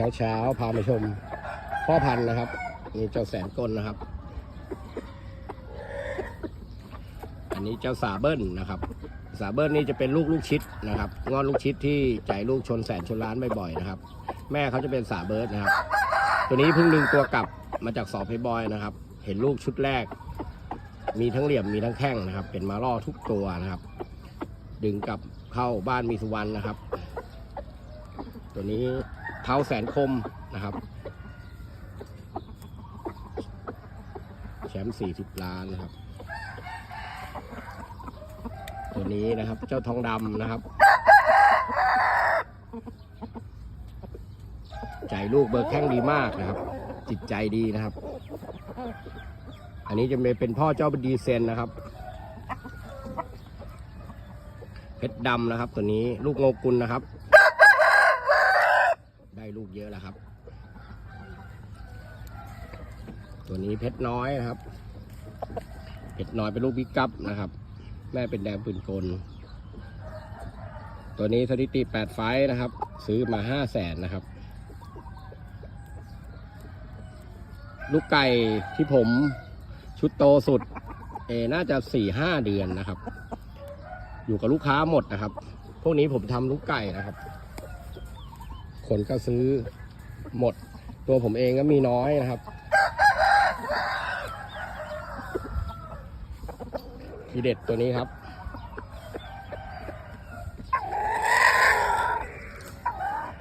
เช้าเช้าพามาชมพ่อพันธุ์นะครับนี่เจ้าแสนกลนะครับ อันนี้เจ้าสาเบิ้ลนะครับ สาเบิ้ลนี่จะเป็นลูกลูกชิดนะครับงอนลูกชิดที่จ่ายลูกชนแสนชนล้านบ่อยๆนะครับ แม่เขาจะเป็นสาเบิร์ดนะครับ ตัวนี้เพิ่งดึงตัวกลับมาจากสอบเพย์บอยนะครับ เห็นลูกชุดแรก มีทั้งเหลี่ยมมีทั้งแข้งนะครับ เป็นมาล่อทุกตัวนะครับ ดึงกลับเข้าบ้านมีสุวรรณนะครับ ตัวนี้ เท้าแสนคมนะครับ แชมป์40ล้านนะครับ ตัวนี้นะครับ เจ้าทองดำนะครับ ใจลูกเบิกแข้งดีมากนะครับ จิตใจดีนะครับ อันนี้จะเป็นพ่อเจ้าดีเซนนะครับเพชรดำนะครับ ตัวนี้ลูกโงกุลนะครับ ได้ลูกเยอะแล้วครับ ตัวนี้เพชรน้อยนะครับ เพชรน้อยเป็นลูกพิกับนะครับ แม่เป็นแดงปืนกล ตัวนี้สถิติ8ไฟท์นะครับ ซื้อมา5 0 0แสนนะครับ ลูกไก่ที่ผมชุดโตสุด เอ น่าจะ4-5เดือนนะครับ อยู่กับลูกค้าหมดนะครับ พวกนี้ผมทำลูกไก่นะครับ คนก็ซื้อหมด ตัวผมเองก็มีน้อยนะครับ ทีเด็ดตัวนี้ครับ